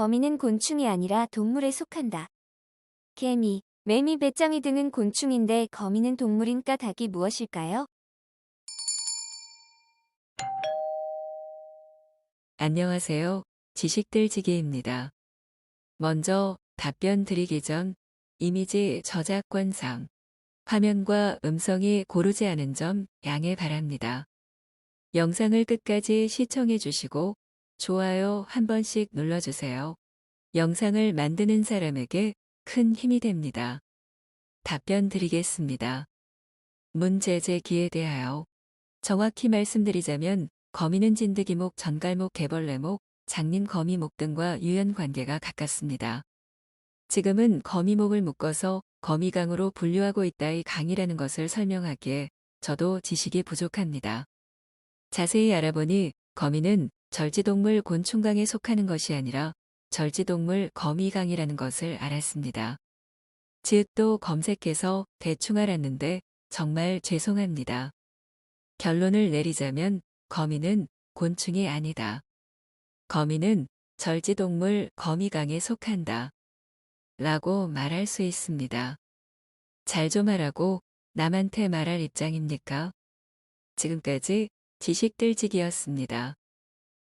거미는 곤충이 아니라 동물에 속한다. 개미, 매미, 배짱이 등은 곤충인데 거미는 동물인가 닭이 무엇일까요? 안녕하세요. 지식들지기입니다. 먼저 답변 드리기 전 이미지 저작권상 화면과 음성이 고르지 않은 점 양해 바랍니다. 영상을 끝까지 시청해 주시고 좋아요 한 번씩 눌러주세요. 영상을 만드는 사람에게 큰 힘이 됩니다. 답변 드리겠습니다. 문제 제기에 대하여 정확히 말씀드리자면 거미는 진드기목, 전갈목, 개벌레목, 장린 거미목 등과 유연 관계가 가깝습니다. 지금은 거미목을 묶어서 거미강으로 분류하고 있다의 강이라는 것을 설명하기에 저도 지식이 부족합니다. 자세히 알아보니 거미는 절지동물 곤충강에 속하는 것이 아니라 절지동물 거미강이라는 것을 알았습니다. 즉또 검색해서 대충 알았는데 정말 죄송합니다. 결론을 내리자면 거미는 곤충이 아니다. 거미는 절지동물 거미강에 속한다. 라고 말할 수 있습니다. 잘 좀 하라고 남한테 말할 입장입니까? 지금까지 지식들지기였습니다.